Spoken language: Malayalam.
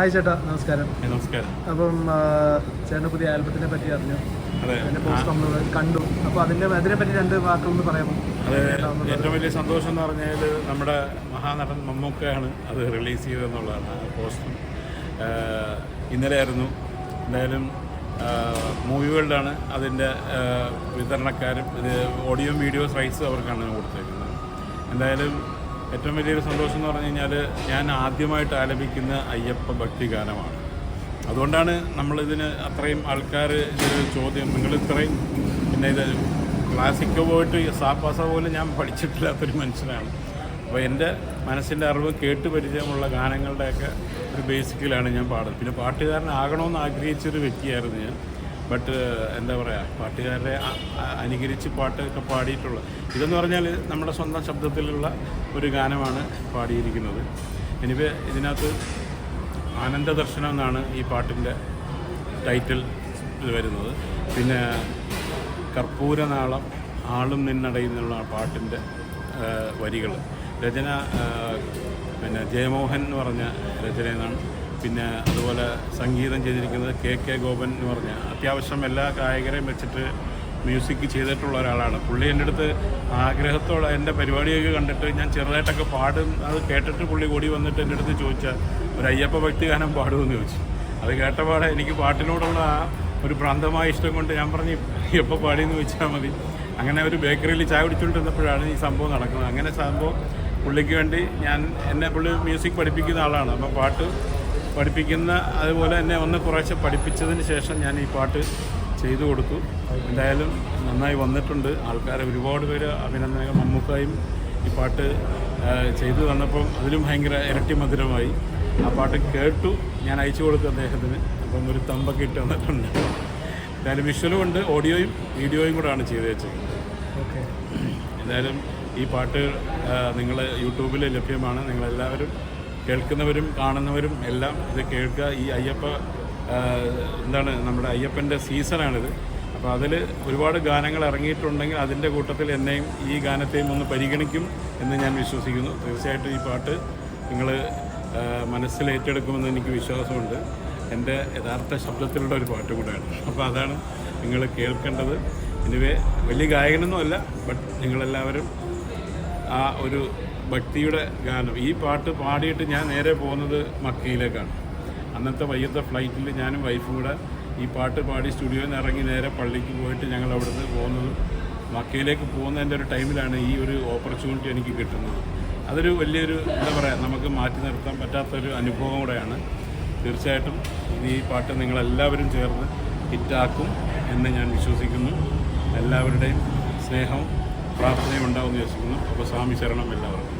ഹായ് ചേട്ടാ നമസ്കാരം. നമസ്കാരം. അപ്പം ചേട്ടന്റെ പുതിയ ആൽബത്തിനെ പറ്റി അറിഞ്ഞു. അതെ. അതിന്റെ പോസ്റ്റ് നമ്മൾ കണ്ടു. അപ്പോൾ അതിന്റെ അതിനെ പറ്റി രണ്ട് വാക്കൊന്ന് പറയാമോ? ഏറ്റവും വലിയ സന്തോഷം എന്ന് പറഞ്ഞാൽ നമ്മുടെ മഹാനടൻ മമ്മൂക്കയാണ് അത് റിലീസ് ചെയ്തതെന്നുള്ളതാണ് ആ പോസ്റ്റർ. ഇന്നലെ ആയിരുന്നു എന്തായാലും മൂവി വേൾഡാണ് അതിന്റെ വിതരണക്കാരും ഇത് ഓഡിയോ വീഡിയോസ് റൈറ്റ്സ് അവർക്കാണ് കൊടുത്തേക്കുന്നത്. എന്തായാലും ഏറ്റവും വലിയൊരു സന്തോഷം എന്ന് പറഞ്ഞു കഴിഞ്ഞാൽ ഞാൻ ആദ്യമായിട്ട് ആലപിക്കുന്ന അയ്യപ്പ ഭക്തി ഗാനമാണ്. അതുകൊണ്ടാണ് നമ്മളിതിന് അത്രയും ആൾക്കാർ ചോദ്യം നിങ്ങൾ ഇത്രയും പിന്നെ ഇത് ക്ലാസിക്കോ പോയിട്ട് സാപ്പാസ പോലും ഞാൻ പഠിച്ചിട്ടില്ലാത്തൊരു മനുഷ്യനാണ്. അപ്പോൾ എന്റെ മനസ്സിന്റെ അറിവ് കേട്ട് പരിചയമുള്ള ഗാനങ്ങളുടെയൊക്കെ ഒരു ബേസിക്കലാണ് ഞാൻ പാടുന്നത്. പിന്നെ പാട്ടുകാരനാകണമെന്ന് ആഗ്രഹിച്ചൊരു വ്യക്തിയായിരുന്നു ഞാൻ. ബട്ട് എന്താ പറയുക പാട്ടുകാരെ അനുകരിച്ച് പാട്ടൊക്കെ പാടിയിട്ടുള്ള ഇതെന്ന് പറഞ്ഞാൽ നമ്മുടെ സ്വന്തം ശബ്ദത്തിലുള്ള ഒരു ഗാനമാണ് പാടിയിരിക്കുന്നത്. എനിക്ക് ഇതിനകത്ത് ആനന്ദദർശനം എന്നാണ് ഈ പാട്ടിന്റെ ടൈറ്റിൽ വരുന്നത്. പിന്നെ കർപ്പൂരനാളം ആളും നിന്നടയുന്നുള്ള പാട്ടിന്റെ വരികൾ. രചന പിന്നെ ജയമോഹൻ എന്ന് പറഞ്ഞ രചനയെന്നാണ് പിന്നെ അതുപോലെ സംഗീതം ചെയ്തിരിക്കുന്നത് കെ കെ ഗോപൻ എന്ന് പറഞ്ഞ അത്യാവശ്യം എല്ലാ ഗായകരെയും വെച്ചിട്ട് മ്യൂസിക് ചെയ്തിട്ടുള്ള ഒരാളാണ്. പുള്ളി എന്റെ അടുത്ത് ആഗ്രഹത്തോടെ എന്റെ പരിപാടിയൊക്കെ കണ്ടിട്ട് ഞാൻ ചെറുതായിട്ടൊക്കെ പാടും. അത് കേട്ടിട്ട് പുള്ളി കൂടി വന്നിട്ട് എന്റെ അടുത്ത് ചോദിച്ച ഒരു അയ്യപ്പ ഭക്തി ഗാനം പാടുമെന്ന് ചോദിച്ചു. അത് കേട്ടപാടെ എനിക്ക് പാട്ടിനോടുള്ള ആ ഒരു ഭ്രാന്തമായ ഇഷ്ടം കൊണ്ട് ഞാൻ പറഞ്ഞു എപ്പോൾ പാടിയെന്ന് ചോദിച്ചാൽ മതി. അങ്ങനെ ഒരു ബേക്കറിയിൽ ചായ കുടിച്ചുകൊണ്ടിരുന്നപ്പോഴാണ് ഈ സംഭവം നടക്കുന്നത്. അങ്ങനെ സംഭവം പുള്ളിക്ക് വേണ്ടി ഞാൻ എന്നെ പുള്ളി മ്യൂസിക് പഠിപ്പിക്കുന്ന ആളാണ്. അപ്പോൾ പാട്ട് പഠിപ്പിക്കുന്ന അതുപോലെ തന്നെ ഒന്ന് കുറേശ്ശെ പഠിപ്പിച്ചതിന് ശേഷം ഞാൻ ഈ പാട്ട് ചെയ്തു കൊടുത്തു. എന്തായാലും നന്നായി വന്നിട്ടുണ്ട്. ആൾക്കാരെ ഒരുപാട് പേര് അഭിനന്ദനങ്ങൾ. മമ്മൂക്കായും ഈ പാട്ട് ചെയ്തു തന്നപ്പം അതിലും ഭയങ്കര ഇരട്ടി മധുരമായി. ആ പാട്ട് കേട്ടു. ഞാൻ അയച്ചു കൊടുത്തു അദ്ദേഹത്തിന്. അപ്പം ഒരു തമ്പൊക്കെ ഇട്ട് വന്നിട്ടുണ്ട് എന്തായാലും വിഷ്വലും ഉണ്ട്. ഓഡിയോയും വീഡിയോയും കൂടെയാണ് ചെയ്തു വെച്ചത്. ഓക്കെ. എന്തായാലും ഈ പാട്ട് നിങ്ങൾ യൂട്യൂബിൽ ലഭ്യമാണ്. നിങ്ങളെല്ലാവരും കേൾക്കുന്നവരും കാണുന്നവരും എല്ലാം ഇത് കേൾക്കുക. ഈ അയ്യപ്പ എന്താണ് നമ്മുടെ അയ്യപ്പന്റെ സീസണാണിത്. അപ്പോൾ അതിൽ ഒരുപാട് ഗാനങ്ങൾ ഇറങ്ങിയിട്ടുണ്ടെങ്കിൽ അതിന്റെ കൂട്ടത്തിൽ എന്നെയും ഈ ഗാനത്തെയും ഒന്ന് പരിഗണിക്കും എന്ന് ഞാൻ വിശ്വസിക്കുന്നു. തീർച്ചയായിട്ടും ഈ പാട്ട് നിങ്ങൾ മനസ്സിൽ ഏറ്റെടുക്കുമെന്ന് എനിക്ക് വിശ്വാസമുണ്ട്. എന്റെ യഥാർത്ഥ ശബ്ദത്തിലുള്ള ഒരു പാട്ട് കൂടെയാണ്. അപ്പോൾ അതാണ് നിങ്ങൾ കേൾക്കേണ്ടത്. എനിവേ വലിയ ഗായകനൊന്നുമല്ല ബട്ട് നിങ്ങളെല്ലാവരും ആ ഒരു ഭക്തിയുടെ ഗാനം. ഈ പാട്ട് പാടിയിട്ട് ഞാൻ നേരെ പോകുന്നത് മക്കയിലേക്കാണ്. അന്നത്തെ വയ്യത്തെ ഫ്ലൈറ്റിൽ ഞാനും വൈഫും കൂടെ ഈ പാട്ട് പാടി സ്റ്റുഡിയോയിൽ നിന്ന് ഇറങ്ങി നേരെ പള്ളിക്ക് പോയിട്ട് ഞങ്ങൾ അവിടുന്ന് പോകുന്നത് മക്കയിലേക്ക് പോകുന്നതിന്റെ ഒരു ടൈമിലാണ് ഈ ഒരു ഓപ്പർച്യൂണിറ്റി എനിക്ക് കിട്ടുന്നത്. അതൊരു വലിയൊരു എന്താ പറയുക നമുക്ക് മാറ്റി നിർത്താൻ പറ്റാത്തൊരു അനുഭവം കൂടെയാണ്. തീർച്ചയായിട്ടും ഈ പാട്ട് നിങ്ങളെല്ലാവരും ചേർന്ന് ഹിറ്റാക്കും എന്ന് ഞാൻ വിശ്വസിക്കുന്നു. എല്ലാവരുടെയും സ്നേഹവും പ്രാർത്ഥനയും ഉണ്ടാവുമെന്ന് വിശ്വസിക്കുന്നു. അപ്പോൾ സ്വാമി ശരണം എല്ലാവർക്കും.